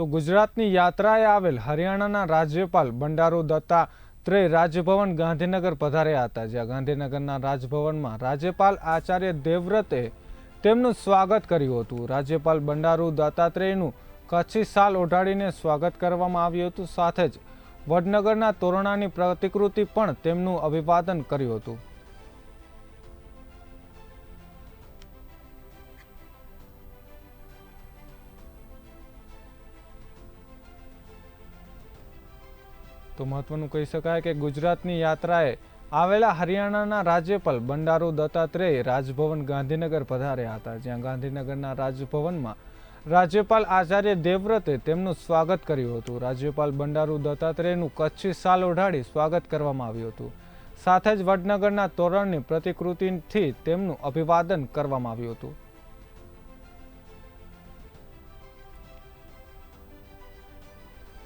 તો ગુજરાતની યાત્રાએ આવેલ હરિયાણાના રાજ્યપાલ બંડારુ દત્તાત્રેય રાજભવન ગાંધીનગર પધાર્યા હતા, જ્યાં ગાંધીનગરના રાજભવનમાં રાજ્યપાલ આચાર્ય દેવવ્રતે તેમનું સ્વાગત કર્યું હતું. રાજ્યપાલ બંડારુ દત્તાત્રેયનું કચ્છી સાલ ઓઢાડીને સ્વાગત કરવામાં આવ્યું હતું. સાથે જ વડનગરના તોરણાની પ્રતિકૃતિ પણ તેમનું અભિવાદન કર્યું હતું. તો મહત્વનું કહી શકાય કે ગુજરાતની યાત્રાએ આવેલા હરિયાણાના રાજ્યપાલ બંડારુ દત્તાત્રેય રાજભવન ગાંધીનગર પધાર્યા હતા, જ્યાં ગાંધીનગરના રાજભવનમાં રાજ્યપાલ આચાર્ય દેવવ્રતે તેમનું સ્વાગત કર્યું હતું. રાજ્યપાલ બંડારુ દત્તાત્રેયનું કચ્છી સાલ ઓઢાડી સ્વાગત કરવામાં આવ્યું હતું. સાથે જ વડનગરના તોરણની પ્રતિકૃતિથી તેમનું અભિવાદન કરવામાં આવ્યું હતું.